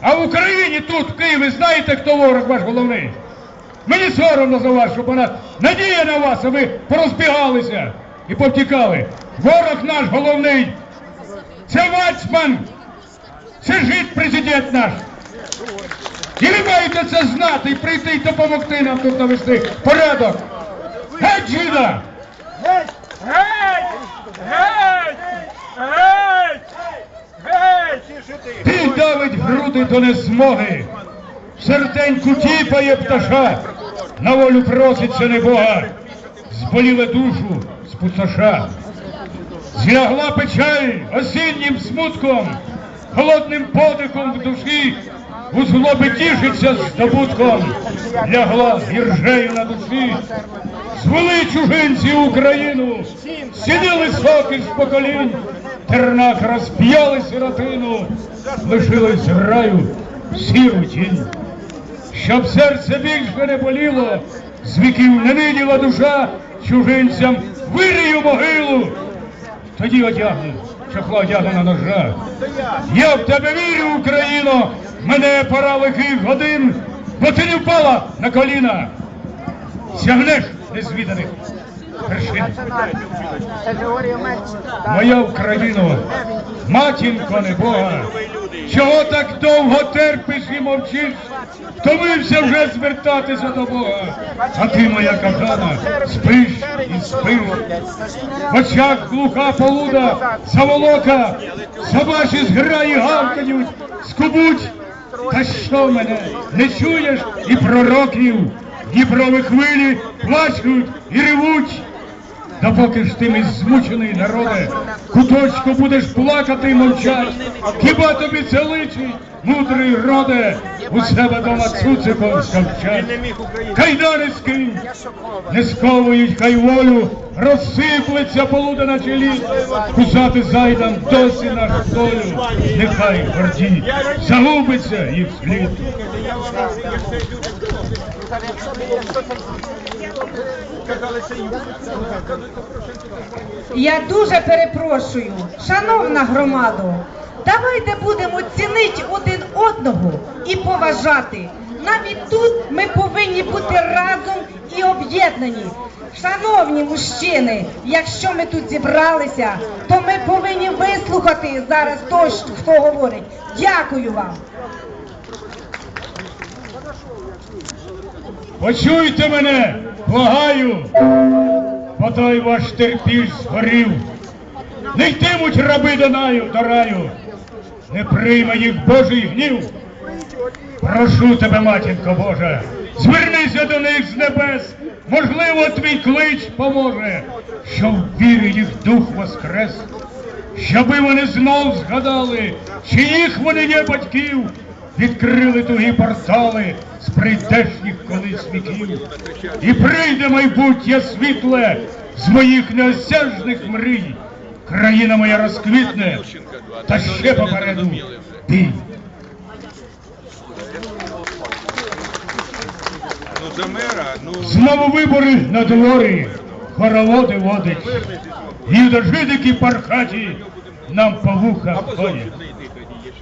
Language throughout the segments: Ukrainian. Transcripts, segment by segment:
А в Україні тут, в Києві, знаєте, хто ворог ваш головний? Мені соромно за вас, щоб вона надія на вас, а ви порозбігалися і повтікали. Ворог наш головний. Це Вацман, це жит президент наш. І ви маєте це знати і прийти і допомогти нам тут навести порядок. Геть, жида! Геть! Геть! Геть! Геть! Геть! Біль давить до незмоги, серденьку тіпає пташа, на волю проситься небога, зболіле душу з спустоша. Злягла печаль осіннім смутком, холодним подихом в душі, у злоби тішиться здобутком, лягла гіржею на душі. Звели чужинці Україну, сиділи соки з поколінь, тернак розп'яли сиротину, лишились в раю сіру тінь. Щоб серце більше не боліло, з віків не виділа душа чужинцям вирію могилу. Тоді одягну, чохла одягну на ножа. Я в тебе вірю, Україно, мене пора лихих годин, бо ти не впала на коліна. Сягнеш незвіданих вершин. Моя Україно, матінко небога, чого так довго терпиш і мовчиш? Втомився вже звертатися до Бога. А ти, моя кохана, спиш і спиш. В очах глуха полуда, заволока, собачі зграї гавкають, скубуть. Та що мене, не чуєш і пророків, Дніпрові хвилі плачуть і ревуть. Допоки ж ти мій змучений народе, куточку будеш плакати і мовчать, хіба тобі це личить, мудрий роде, у себе дома цуциком скавчать. Скинь, не сковують хай волю, розсиплеться полуда на чолі, кусати зайдам досі наш долю, нехай горді, загубиться їх слід. Я дуже перепрошую, шановна громадо, давайте будемо цінити один одного і поважати. Навіть тут ми повинні бути разом і об'єднані. Шановні мужчини, якщо ми тут зібралися, то ми повинні вислухати зараз того, хто говорить. Дякую вам. Почуйте мене, благаю, бо той ваш терпіж згорів. Не йтимуть раби до наю, до раю, не прийме їх Божий гнів. Прошу тебе, матінко Божа, звернися до них з небес, можливо, твій клич поможе, що в вірі їх дух воскрес, щоби вони знов згадали, чиїх вони є батьків, відкрили тугі портали з прийдешніх колись віків. І прийде майбуття світле з моїх неосяжних мрій. Країна моя розквітне, та ще попереду бій. Ну ну Знову вибори на дворі, хороводи водить. І до пархаті нам по вухах ходять.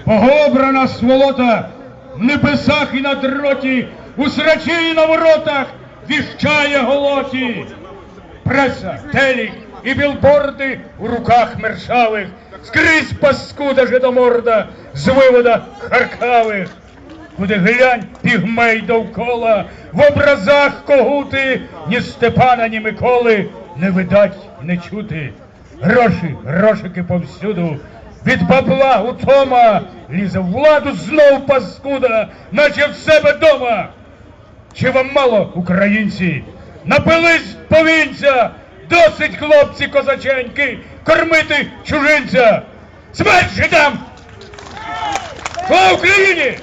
Погобрана сволота в небесах і на дроті, у срачі і на воротах віщає голоті. Преса, телік і білборди у руках мершавих, скрізь паскуда жидоморда з вивода харкавих. Куди глянь пігмей довкола, в образах когути ні Степана, ні Миколи не видать не чути. Гроші, грошики повсюду, від бабла утома, лізе владу знов паскуда, наче в себе дома. Чи вам мало, українці? Напились повінця, досить хлопці козаченьки, кормити чужинця. Смерть жидам! Слава Україні!